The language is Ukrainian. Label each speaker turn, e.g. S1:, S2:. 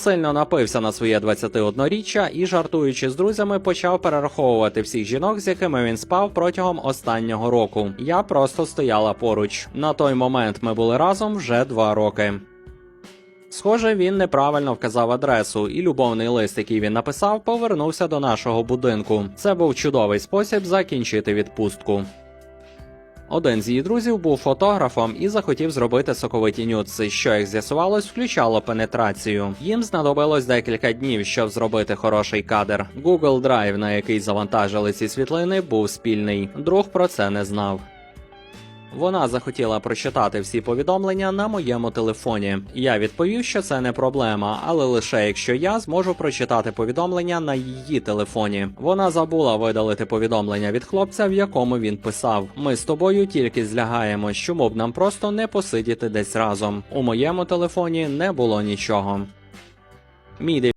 S1: Сильно напився на своє 21-річчя і, жартуючи з друзями, почав перераховувати всіх жінок, з якими він спав протягом останнього року. Я просто стояла поруч. На той момент ми були разом вже два роки. Схоже, він неправильно вказав адресу, і любовний лист, який він написав, повернувся до нашого будинку. Це був чудовий спосіб закінчити відпустку. Один з її друзів був фотографом і захотів зробити соковиті нюци, що як з'ясувалось, включало пенетрацію. Їм знадобилось декілька днів, щоб зробити хороший кадр. Google Drive, на який завантажили ці світлини, був спільний. Друг про це не знав. Вона захотіла прочитати всі повідомлення на моєму телефоні. Я відповів, що це не проблема, але лише якщо я зможу прочитати повідомлення на її телефоні. Вона забула видалити повідомлення від хлопця, в якому він писав: Ми з тобою тільки злягаємо, чому б нам просто не посидіти десь разом. У моєму телефоні не було нічого. Мій